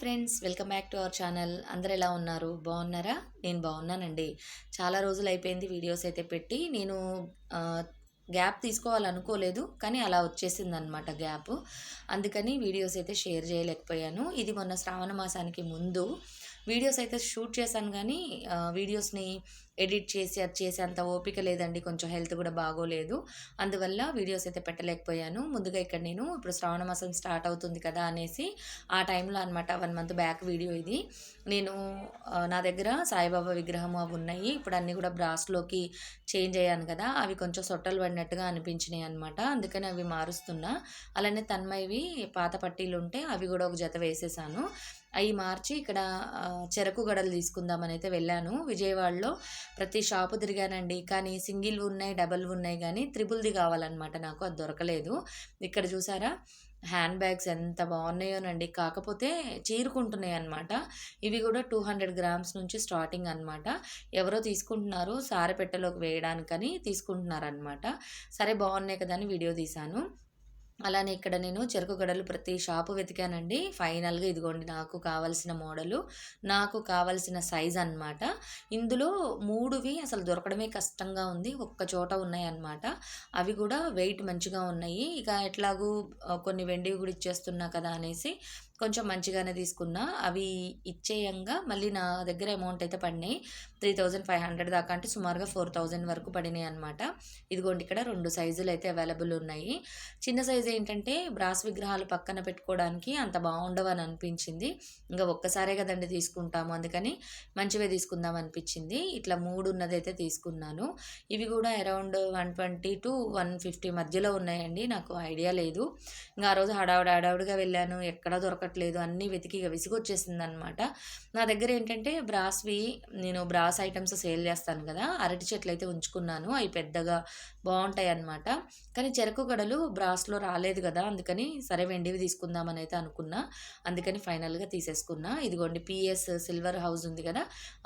Friends welcome back to our channel. అందరు ఎలా ఉన్నారు? బాగున్నారా? నేను బాగున్నానండి. చాలా రోజులు అయిపోయింది వీడియోస్ అయితే పెట్టి. నేను గ్యాప్ తీసుకోవాలనుకోలేదు కానీ అలా వచ్చేసింది అనమాట గ్యాప్. అందుకని వీడియోస్ అయితే షేర్ చేయలేకపోయాను. ఇది మొన్న శ్రావణ మాసానికి ముందు వీడియోస్ అయితే షూట్ చేశాను కానీ వీడియోస్ని ఎడిట్ చేసి అది చేసే అంత ఓపిక లేదండి. కొంచెం హెల్త్ కూడా బాగోలేదు. అందువల్ల వీడియోస్ అయితే పెట్టలేకపోయాను. ముందుగా ఇక్కడ నేను ఇప్పుడు శ్రావణ మాసం స్టార్ట్ అవుతుంది కదా అనేసి ఆ టైంలో అనమాట వన్ మంత్ బ్యాక్ వీడియో ఇది. నేను నా దగ్గర సాయిబాబా విగ్రహం అవి ఉన్నాయి. ఇప్పుడు అన్నీ కూడా బ్రాస్లోకి చేంజ్ అయ్యాను కదా. అవి కొంచెం సొట్టలు పడినట్టుగా అనిపించినాయి అనమాట అందుకని అవి మారుస్తున్నా. అలానే తన్మయవి పాత పట్టీలు ఉంటే అవి కూడా ఒక జత వేసేసాను. అవి మార్చి ఇక్కడ చెరకు గడలు తీసుకుందామని అయితే వెళ్ళాను. విజయవాడలో ప్రతి షాపు తిరిగానండి. కానీ సింగిల్ ఉన్నాయి డబల్ ఉన్నాయి కానీ త్రిబుల్ది కావాలన్నమాట నాకు అది దొరకలేదు. ఇక్కడ చూసారా హ్యాండ్ బ్యాగ్స్ ఎంత బాగున్నాయోనండి. కాకపోతే చీరుకుంటున్నాయి అనమాట ఇవి కూడా టూ హండ్రెడ్ గ్రామ్స్ నుంచి స్టార్టింగ్ అనమాట ఎవరో తీసుకుంటున్నారు సారెపెట్టెలోకి వేయడానికని తీసుకుంటున్నారనమాట సరే బాగున్నాయి కదా అని వీడియో తీశాను. అలానే ఇక్కడ నేను చెరుకు గడలు ప్రతి షాపు వెతికానండి. ఫైనల్గా ఇదిగోండి నాకు కావాల్సిన మోడలు. నాకు కావాల్సిన సైజ్ అన్నమాట. ఇందులో మూడువి అసలు దొరకడమే కష్టంగా ఉంది. ఒక్క చోట ఉన్నాయి అన్నమాట అవి కూడా వెయిట్ మంచిగా ఉన్నాయి. ఇక ఎట్లాగూ కొన్ని వెండివి కూడా ఇచ్చేస్తున్నా కదా అనేసి కొంచెం మంచిగానే తీసుకున్నా. అవి ఇచ్చేయంగా మళ్ళీ నా దగ్గర అమౌంట్ అయితే పడినాయి. త్రీ థౌజండ్ ఫైవ్ హండ్రెడ్ దాకా అంటే సుమారుగా ఫోర్ థౌజండ్ వరకు పడినాయి అనమాట ఇదిగోండి ఇక్కడ రెండు సైజులు అయితే అవైలబుల్ ఉన్నాయి. చిన్న సైజు ఏంటంటే బ్రాస్ విగ్రహాలు పక్కన పెట్టుకోవడానికి అంత బాగుండవు అని అనిపించింది. ఇంకా ఒక్కసారే కదండి తీసుకుంటాము. అందుకని మంచివే తీసుకుందాం అనిపించింది. ఇట్లా మూడు ఉన్నదైతే తీసుకున్నాను. ఇవి కూడా around one twenty to one fifty మధ్యలో ఉన్నాయండి. నాకు ఐడియా లేదు. ఇంకా ఆ రోజు హడావుడి హడావుడిగా వెళ్ళాను. ఎక్కడ దొరకట్లేదు అన్నీ వెతికి ఇక అనమాట నా దగ్గర ఏంటంటే బ్రాస్వి నేను బ్రాస్ ఐటమ్స్ సేల్ చేస్తాను కదా అరటి చెట్లు అయితే ఉంచుకున్నాను అవి పెద్దగా బాగుంటాయి అన్నమాట కానీ చెరకు గడలు బ్రాస్లో రాలేదు కదా అందుకని సరే వెండివి తీసుకుందామని అయితే అనుకున్నా అందుకని ఫైనల్గా తీసేసుకున్నా. ఇదిగోండి పిఎస్ సిల్వర్ హౌస్ ఉంది కదా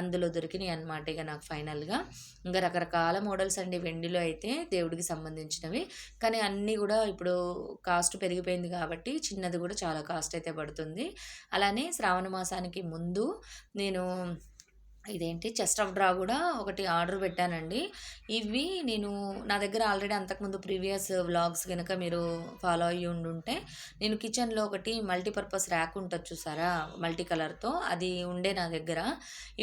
అందులో దొరికినాయి అనమాట ఇక నాకు ఫైనల్గా. ఇంకా రకరకాల మోడల్స్ అండి వెండిలో అయితే దేవుడికి సంబంధించినవి. కానీ అన్నీ కూడా ఇప్పుడు కాస్ట్ పెరిగిపోయింది కాబట్టి చిన్నది కూడా చాలా కాస్ట్ అయితే పడుతుంది. అలానే శ్రావణ మాసానికి ముందు నేను ఇదేంటి చెస్ట్ ఆఫ్ డ్రా కూడా ఒకటి ఆర్డర్ పెట్టానండి. ఇవి నేను నా దగ్గర ఆల్రెడీ అంతకుముందు ప్రీవియస్ వ్లాగ్స్ కనుక మీరు ఫాలో అయ్యి ఉండుంటే నేను కిచెన్లో ఒకటి మల్టీపర్పస్ ర్యాక్ ఉంటుంది చూసారా మల్టీ కలర్తో అది ఉండే నా దగ్గర.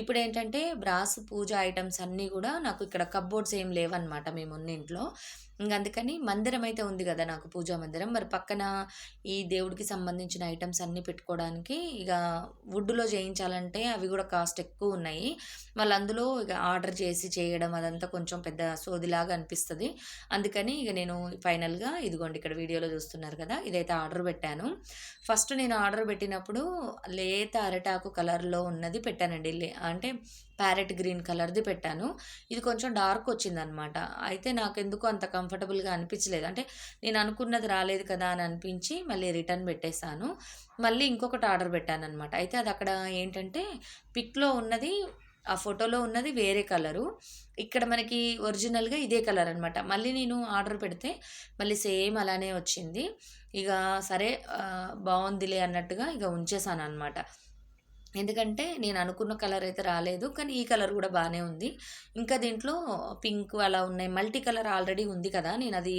ఇప్పుడు ఏంటంటే బ్రాస్ పూజ ఐటమ్స్ అన్నీ కూడా నాకు ఇక్కడ కబ్బోర్డ్స్ ఏం లేవన్నమాట మేము ఉన్న ఇంట్లో. ఇంకా అందుకని మందిరం అయితే ఉంది కదా నాకు పూజా మందిరం. మరి పక్కన ఈ దేవుడికి సంబంధించిన ఐటమ్స్ అన్నీ పెట్టుకోవడానికి ఇక వుడ్లో చేయించాలంటే అవి కూడా కాస్ట్ ఎక్కువ ఉన్నాయి. వాళ్ళు అందులో ఇక ఆర్డర్ చేసి చేయడం అదంతా కొంచెం పెద్ద సోదిలాగా అనిపిస్తుంది. అందుకని ఇక నేను ఫైనల్గా ఇదిగోండి ఇక్కడ వీడియోలో చూస్తున్నారు కదా ఇదైతే ఆర్డర్ పెట్టాను. ఫస్ట్ నేను ఆర్డర్ పెట్టినప్పుడు లేత అరటాకు కలర్లో ఉన్నది పెట్టానండి. లే- అంటే ప్యారెట్ గ్రీన్ కలర్ది పెట్టాను. ఇది కొంచెం డార్క్ వచ్చిందనమాట. అయితే నాకు ఎందుకు అంత కంఫర్టబుల్గా అనిపించలేదు. అంటే నేను అనుకున్నది రాలేదు కదా అని అనిపించి మళ్ళీ రిటర్న్ పెట్టేశాను. మళ్ళీ ఇంకొకటి ఆర్డర్ పెట్టాను అనమాట అయితే అది అక్కడ ఏంటంటే పిక్లో ఉన్నది ఆ ఫోటోలో ఉన్నది వేరే కలరు. ఇక్కడ మనకి ఒరిజినల్గా ఇదే కలర్ అనమాట మళ్ళీ నేను ఆర్డర్ పెడితే మళ్ళీ సేమ్ అలానే వచ్చింది. ఇక సరే బాగుందిలే అన్నట్టుగా ఇక ఉంచేసాను అనమాట ఎందుకంటే నేను అనుకున్న కలర్ అయితే రాలేదు కానీ ఈ కలర్ కూడా బాగానే ఉంది. ఇంకా దీంట్లో పింక్ అలా ఉన్నాయి. మల్టీ కలర్ ఆల్రెడీ ఉంది కదా. నేను అది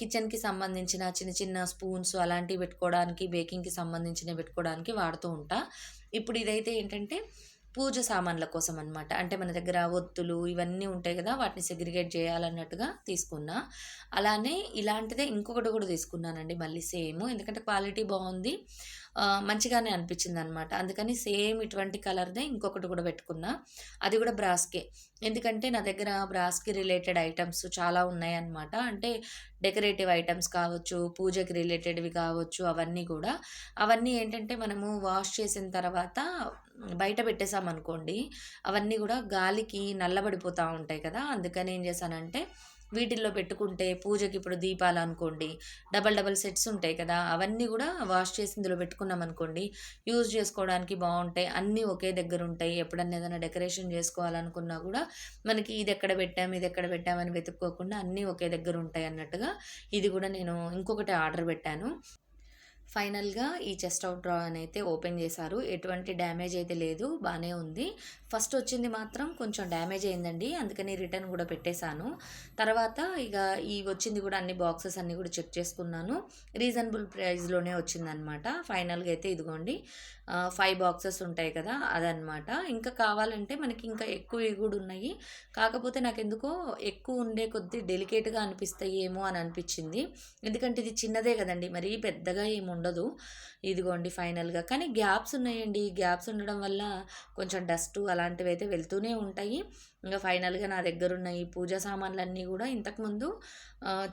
కిచెన్కి సంబంధించిన చిన్న చిన్న స్పూన్స్ అలాంటివి పెట్టుకోవడానికి బేకింగ్కి సంబంధించినవి పెట్టుకోవడానికి వాడుతూ ఉంటా. ఇప్పుడు ఇదైతే ఏంటంటే పూజ సామాన్ల కోసం అనమాట అంటే మన దగ్గర ఒత్తులు ఇవన్నీ ఉంటాయి కదా వాటిని సెగ్రిగేట్ చేయాలన్నట్టుగా తీసుకున్నా. అలానే ఇలాంటిదే ఇంకొకటి కూడా తీసుకున్నానండి మళ్ళీ సేమ్. ఎందుకంటే క్వాలిటీ బాగుంది. మంచిగానే అనిపించింది అనమాట అందుకని సేమ్ ఇటువంటి కలర్దే ఇంకొకటి కూడా పెట్టుకున్నా. అది కూడా బ్రాస్కే. ఎందుకంటే నా దగ్గర బ్రాస్కి రిలేటెడ్ ఐటమ్స్ చాలా ఉన్నాయి అన్నమాట అంటే డెకరేటివ్ ఐటమ్స్ కావచ్చు పూజకి రిలేటెడ్వి కావచ్చు అవన్నీ కూడా. అవన్నీ ఏంటంటే మనము వాష్ చేసిన తర్వాత బయట పెట్టేసామనుకోండి అవన్నీ కూడా గాలికి నల్లబడిపోతూ ఉంటాయి కదా! అందుకని ఏం చేశానంటే వీటిల్లో పెట్టుకుంటే పూజకి ఇప్పుడు దీపాలు అనుకోండి డబల్ డబల్ సెట్స్ ఉంటాయి కదా! అవన్నీ కూడా వాష్ చేసి ఇందులో పెట్టుకున్నాం అనుకోండి యూజ్ చేసుకోవడానికి బాగుంటాయి. అన్నీ ఒకే దగ్గర ఉంటాయి. ఎప్పుడన్నా ఏదైనా డెకరేషన్ చేసుకోవాలనుకున్నా కూడా మనకి ఇది ఎక్కడ పెట్టాం ఇది ఎక్కడ పెట్టామని వెతుక్కోకుండా అన్నీ ఒకే దగ్గర ఉంటాయి అన్నట్టుగా ఇది కూడా నేను ఇంకొకటి ఆర్డర్ పెట్టాను. ఫైనల్‌గా ఈ చెస్ట్ అవుట్ డ్రా అయితే ఓపెన్ చేశారు. ఎటువంటి డ్యామేజ్ అయితే లేదు. బాగానే ఉంది. ఫస్ట్ వచ్చింది మాత్రం కొంచెం డ్యామేజ్ అయిందండి. అందుకని రిటర్న్ కూడా పెట్టేశాను. తర్వాత ఇక ఈ వచ్చింది కూడా అన్ని బాక్సెస్ అన్నీ కూడా చెక్ చేసుకున్నాను. రీజనబుల్ ప్రైస్‌లోనే వచ్చిందనమాట. ఫైనల్‌గా అయితే ఇదిగోండి ఫైవ్ బాక్సెస్ ఉంటాయి కదా! అదనమాట. ఇంకా కావాలంటే మనకి ఇంకా ఎక్కువవి కూడా ఉన్నాయి. కాకపోతే నాకు ఎందుకో ఎక్కువ ఉండే కొద్దీ డెలికేట్‌గా అనిపిస్తాయి ఏమో అని అనిపించింది ఎందుకంటే ఇది చిన్నదే కదండి మరీ పెద్దగా ఏమి ఉండదు. ఇదిగోండి ఫైనల్‌గా. కానీ గ్యాప్స్ ఉన్నాయండి. గ్యాప్స్ ఉండడం వల్ల కొంచెం డస్ట్ అలాంటివి అయితే వెళ్తూనే ఉంటాయి. ఇంకా ఫైనల్‌గా నా దగ్గరున్న ఈ పూజా సామాన్లన్నీ కూడా ఇంతకుముందు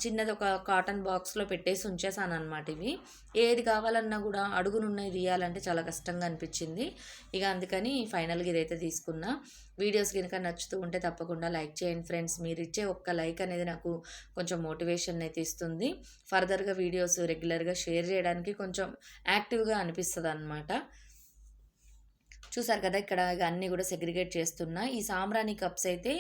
చిన్నది ఒక కాటన్ బాక్స్‌లో పెట్టేసి ఉంచేసాను అనమాట ఇవి. ఏది కావాలన్నా కూడా అడుగునున్నయి తీయాలంటే చాలా కష్టంగా అనిపించింది ఇక అందుకని ఫైనల్‌గా ఇదైతే తీసుకున్నా. వీడియోస్ కనుక నచ్చుతూ ఉంటే తప్పకుండా లైక్ చేయండి ఫ్రెండ్స్. మీరిచ్చే ఒక్క లైక్ అనేది నాకు కొంచెం మోటివేషన్ అయితే ఇస్తుంది. ఫర్దర్‌గా వీడియోస్ రెగ్యులర్‌గా షేర్ చేయడానికి కొంచెం యాక్టివ్‌గా అనిపిస్తుంది అనమాట చూసారు కదా! ఇక్కడ అన్నీ కూడా సెగ్రిగేట్ చేస్తున్నా. ఈ సాంబ్రాణి కప్స్ అయితే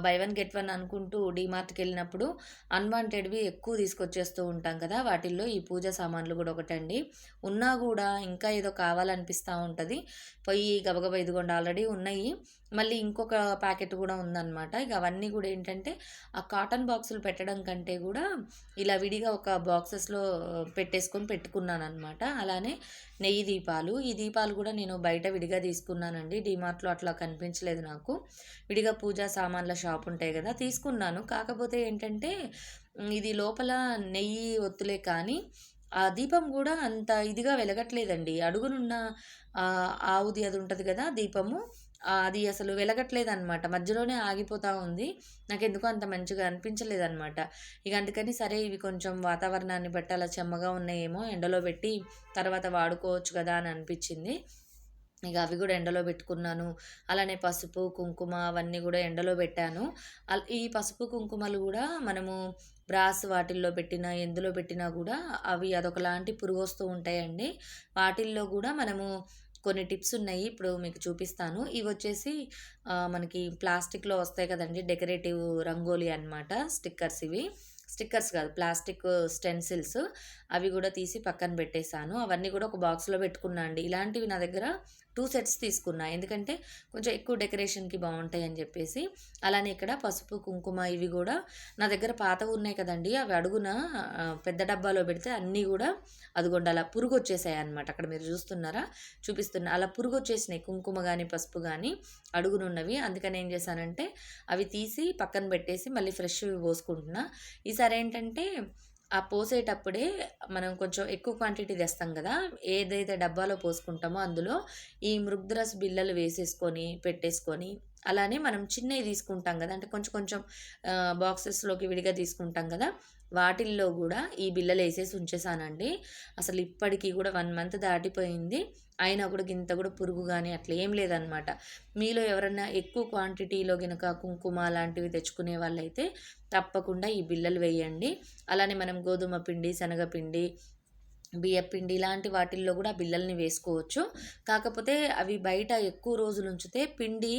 బై వన్ గెట్ వన్ అనుకుంటూ డీమార్ట్‌కెళ్ళినప్పుడు అన్‌వాంటెడ్‌వి ఎక్కువ తీసుకొచ్చేస్తూ ఉంటాం కదా! వాటిల్లో ఈ పూజ సామాన్లు కూడా ఒకటండి. ఉన్నా కూడా ఇంకా ఏదో కావాలనిపిస్తా ఉంటుంది పోయి గబగబా ఇదిగోండి ఆల్రెడీ ఉన్నాయి. మళ్ళీ ఇంకొక ప్యాకెట్ కూడా ఉందన్నమాట ఇక అవన్నీ కూడా ఏంటంటే ఆ కాటన్ బాక్సులు పెట్టడం కంటే కూడా ఇలా విడిగా ఒక బాక్సెస్‌లో పెట్టేసుకొని పెట్టుకున్నాను అనమాట అలానే నెయ్యి దీపాలు. ఈ దీపాలు కూడా నేను బయట విడిగా తీసుకున్నానండి. డీమార్ట్‌లో అట్లా కనిపించలేదు నాకు. విడిగా పూజా సామాన్ల షాప్ ఉంటాయి కదా! తీసుకున్నాను. కాకపోతే ఏంటంటే ఇది లోపల నెయ్యి ఒత్తులే కానీ ఆ దీపం కూడా అంత ఇదిగా వెలగట్లేదండి. అడుగునున్న ఆవుది అది ఉంటుంది కదా! దీపము అది అసలు వెలగట్లేదు అనమాట మధ్యలోనే ఆగిపోతూ ఉంది. నాకు ఎందుకో అంత మంచిగా అనిపించలేదనమాట. ఇక అందుకని సరే ఇవి కొంచెం వాతావరణాన్ని బట్టి అలా చెమ్మగా ఉన్నాయేమో ఎండలో పెట్టి తర్వాత వాడుకోవచ్చు కదా! అని అనిపించింది ఇక అవి కూడా ఎండలో పెట్టుకున్నాను. అలానే పసుపు, కుంకుమ అవన్నీ కూడా ఎండలో పెట్టాను. అల్ ఈ పసుపు, కుంకుమలు కూడా మనము బ్రాస్ వాటిల్లో పెట్టినా, ఎందులో పెట్టినా కూడా అవి అదొకలాంటి పురుగొస్తూ ఉంటాయండి. వాటిల్లో కూడా మనము కొన్ని టిప్స్ ఉన్నాయి. ఇప్పుడు మీకు చూపిస్తాను. ఇవి వచ్చేసి మనకి ప్లాస్టిక్‌లో వస్తాయి కదండి డెకరేటివ్ రంగోలి అనమాట. స్టిక్కర్స్ ఇవి. స్టిక్కర్స్ కాదు ప్లాస్టిక్ స్టెన్సిల్స్. అవి కూడా తీసి పక్కన పెట్టేసాను. అవన్నీ కూడా ఒక బాక్స్‌లో పెట్టుకున్నా అండి. ఇలాంటివి నా దగ్గర టూ సెట్స్ తీసుకున్నా. ఎందుకంటే కొంచెం ఎక్కువ డెకరేషన్‌కి బాగుంటాయి అని చెప్పేసి. అలానే ఇక్కడ పసుపు, కుంకుమ ఇవి కూడా నా దగ్గర పాతవి ఉన్నాయి కదండీ! అవి అడుగున పెద్ద డబ్బాలో పెడితే అన్నీ కూడా అదిగోండి అలా పురుగు వచ్చేసాయి అనమాట అక్కడ మీరు చూస్తున్నారా? చూపిస్తున్నా. అలా పురుగు వచ్చేసినాయి కుంకుమ కానీ పసుపు కానీ అడుగునున్నవి. అందుకని ఏం చేశానంటే అవి తీసి పక్కన పెట్టేసి మళ్ళీ ఫ్రెష్ పోసుకుంటున్నా. ఈసారి ఏంటంటే ఆ పోసేటప్పుడే మనం కొంచెం ఎక్కువ క్వాంటిటీ తెస్తాం కదా! ఏదైతే డబ్బాలో పోసుకుంటామో అందులో ఈ మృగ్ద్రస్ బిళ్ళలు వేసేసుకొని, పెట్టేసుకొని అలానే మనం చిన్నవి తీసుకుంటాం కదా! అంటే కొంచెం కొంచెం బాక్సెస్‌లోకి విడిగా తీసుకుంటాం కదా! వాటిల్లో కూడా ఈ బిళ్ళలేసేసి ఉంచేసానండి. అసలు ఇప్పటికీ కూడా వన్ మంత్ దాటిపోయింది. అయినా కూడా గింత కూడా పురుగు కానీ అట్లా ఏం లేదనమాట. మీలో ఎవరన్నా ఎక్కువ క్వాంటిటీలో గనక కుంకుమ లాంటివి తెచ్చుకునే వాళ్ళైతే తప్పకుండా ఈ బిళ్ళలు వేయండి. అలానే మనం గోధుమ పిండి, శనగపిండి, బియ్యపిండి ఇలాంటి వాటిల్లో కూడా బిళ్ళల్ని వేసుకోవచ్చు. కాకపోతే అవి బయట ఎక్కువ రోజులు ఉంచితే పిండి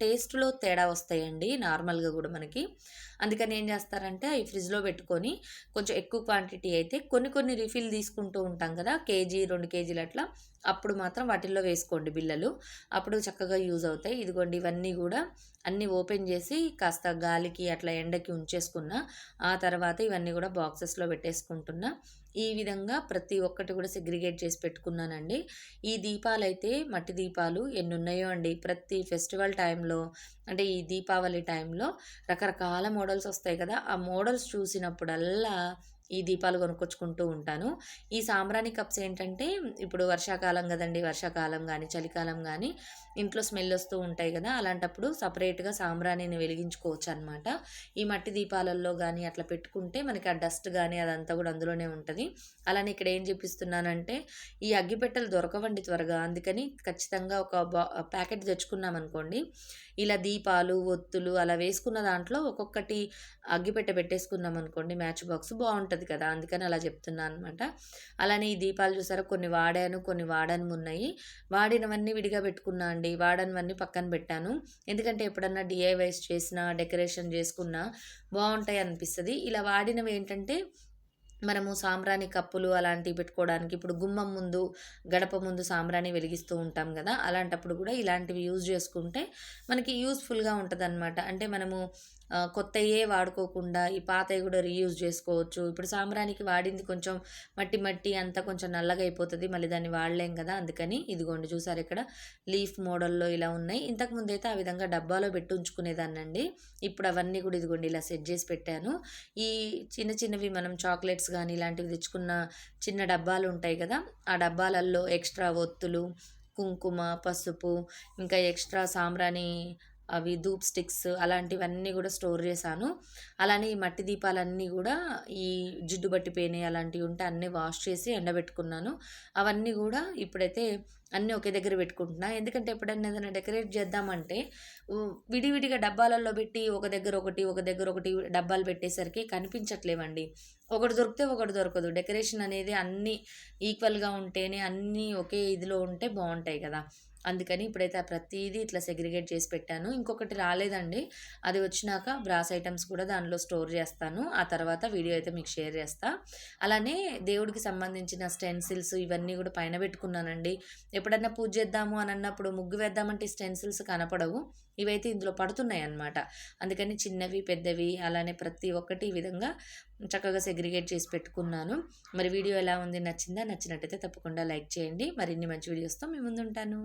టేస్ట్‌లో తేడా వస్తాయండి. నార్మల్‌గా కూడా మనకి. అందుకని ఏం చేస్తారంటే అవి ఫ్రిడ్జ్‌లో పెట్టుకొని కొంచెం ఎక్కువ క్వాంటిటీ అయితే కొన్ని కొన్ని రిఫిల్ తీసుకుంటూ ఉంటాం కదా! కేజీ, రెండు కేజీలు అట్లా. అప్పుడు మాత్రం వాటిల్లో వేసుకోండి బిళ్ళలు. అప్పుడు చక్కగా యూజ్ అవుతాయి. ఇదిగోండి ఇవన్నీ కూడా అన్నీ ఓపెన్ చేసి కాస్త గాలికి అట్లా ఎండకి ఉంచేసుకున్నా. ఆ తర్వాత ఇవన్నీ కూడా బాక్సెస్‌లో పెట్టేసుకుంటున్నా. ఈ విధంగా ప్రతి ఒక్కటి కూడా సెగ్రిగేట్ చేసి పెట్టుకున్నానండి. ఈ దీపాలు అయితే మట్టి దీపాలు ఎన్ని ఉన్నాయో అండి. ప్రతి ఫెస్టివల్ టైంలో అంటే ఈ దీపావళి టైంలో రకరకాల మోడల్స్ వస్తాయి కదా! ఆ మోడల్స్ చూసినప్పుడల్లా ఈ దీపాలు కొనుక్కొచ్చుకుంటూ ఉంటాను. ఈ సాంబ్రాణి కప్స్ ఏంటంటే ఇప్పుడు వర్షాకాలం కదండీ! వర్షాకాలం కానీ చలికాలం కానీ ఇంట్లో స్మెల్ వస్తూ ఉంటాయి కదా! అలాంటప్పుడు సపరేట్గా సాంబ్రాణిని వెలిగించుకోవచ్చు అనమాట ఈ మట్టి దీపాలల్లో కానీ అట్లా పెట్టుకుంటే మనకి ఆ డస్ట్ కానీ అదంతా కూడా అందులోనే ఉంటుంది అలానే ఇక్కడ ఏం చూపిస్తున్నానంటే ఈ అగ్గిపెట్టెలు దొరకవండి త్వరగా. అందుకని ఖచ్చితంగా ఒక బా ప్యాకెట్ తెచ్చుకున్నామనుకోండి. ఇలా దీపాలు, ఒత్తులు అలా వేసుకున్న దాంట్లో ఒక్కొక్కటి అగ్గిపెట్టె పెట్టేసుకున్నామనుకోండి మ్యాచ్ బాక్స్ ఉంటుంది కదా! అందుకని అలా చెప్తున్నాను అనమాట. అలానే ఈ దీపాలు చూసారా కొన్ని వాడాను, కొన్ని వాడనివున్నాయి. వాడినవన్నీ విడిగా పెట్టుకున్నా అండి. వాడనివన్నీ పక్కన పెట్టాను. ఎందుకంటే ఎప్పుడన్నా డిఐవైస్ చేసినా, డెకరేషన్ చేసుకున్నా బాగుంటాయి అనిపిస్తుంది ఇలా వాడినవి ఏంటంటే మనము సాంబ్రాణి కప్పులు అలాంటివి పెట్టుకోవడానికి ఇప్పుడు గుమ్మం ముందు గడప ముందు సాంబ్రాణి వెలిగిస్తూ ఉంటాం కదా అలాంటప్పుడు కూడా ఇలాంటివి యూజ్ చేసుకుంటే మనకి యూస్ఫుల్గా ఉంటుంది అంటే మనము కొత్తయే వాడుకోకుండా ఈ పాతవి కూడా రీయూజ్ చేసుకోవచ్చు. ఇప్పుడు సాంబ్రానికి వాడింది కొంచెం మట్టి మట్టి అంతా కొంచెం నల్లగా అయిపోతుంది. మళ్ళీ దాన్ని వాడలేం కదా అందుకని ఇదిగోండి చూసారు ఇక్కడ లీఫ్ మోడల్లో ఇలా ఉన్నాయి. ఇంతకుముందు అయితే ఆ విధంగా డబ్బాలో పెట్టి ఉంచుకునేదాన్నండి. ఇప్పుడు అవన్నీ కూడా ఇదిగోండి ఇలా సెట్ చేసి పెట్టాను. ఈ చిన్న చిన్నవి మనం చాక్లెట్స్ కానీ ఇలాంటివి తెచ్చుకున్న చిన్న డబ్బాలు ఉంటాయి కదా ఆ డబ్బాలల్లో ఎక్స్ట్రా ఒత్తులు కుంకుమ పసుపు ఇంకా ఎక్స్ట్రా సాంబ్రాణి అవి ధూప్ స్టిక్స్ అలాంటివన్నీ కూడా స్టోర్ చేశాను. అలానే ఈ మట్టి దీపాలన్నీ కూడా ఈ జిడ్డు బట్టి పట్టిపోయినాయి అలాంటివి ఉంటే అన్నీ వాష్ చేసి ఎండబెట్టుకున్నాను. అవన్నీ కూడా ఇప్పుడైతే అన్నీ ఒకే దగ్గర పెట్టుకుంటున్నా. ఎందుకంటే ఎప్పుడైనా ఏదైనా డెకరేట్ చేద్దామంటే విడివిడిగా డబ్బాలలో పెట్టి ఒక దగ్గర ఒకటి ఒక దగ్గర ఒకటి డబ్బాలు పెట్టేసరికి కనిపించట్లేవండి. ఒకటి దొరికితే ఒకటి దొరకదు. డెకరేషన్ అనేది అన్నీ ఈక్వల్గా ఉంటేనే అన్నీ ఒకే ఇదిలో ఉంటే బాగుంటాయి కదా. అందుకని ఇప్పుడైతే ఆ ప్రతిదీ ఇట్లా సెగ్రిగేట్ చేసి పెట్టాను. ఇంకొకటి రాలేదండి. అది వచ్చినాక బ్రాస్ ఐటమ్స్ కూడా దానిలో స్టోర్ చేస్తాను. ఆ తర్వాత వీడియో అయితే మీకు షేర్ చేస్తా. అలానే దేవుడికి సంబంధించిన స్టెన్సిల్స్ ఇవన్నీ కూడా పైన పెట్టుకున్నానండి. ఎప్పుడన్నా పూజ చేద్దాము అని అన్నప్పుడు ముగ్గు వేద్దామంటే స్టెన్సిల్స్ కనపడవు. ఇవైతే ఇందులో పడుతున్నాయి అన్నమాట అందుకని చిన్నవి పెద్దవి అలానే ప్రతి ఒక్కటి ఈ విధంగా చక్కగా సెగ్రిగేట్ చేసి పెట్టుకున్నాను. మరి వీడియో ఎలా ఉంది నచ్చిందా? నచ్చినట్టయితే తప్పకుండా లైక్ చేయండి. మరిన్ని మంచి వీడియోస్తో మీ ముందుంటాను.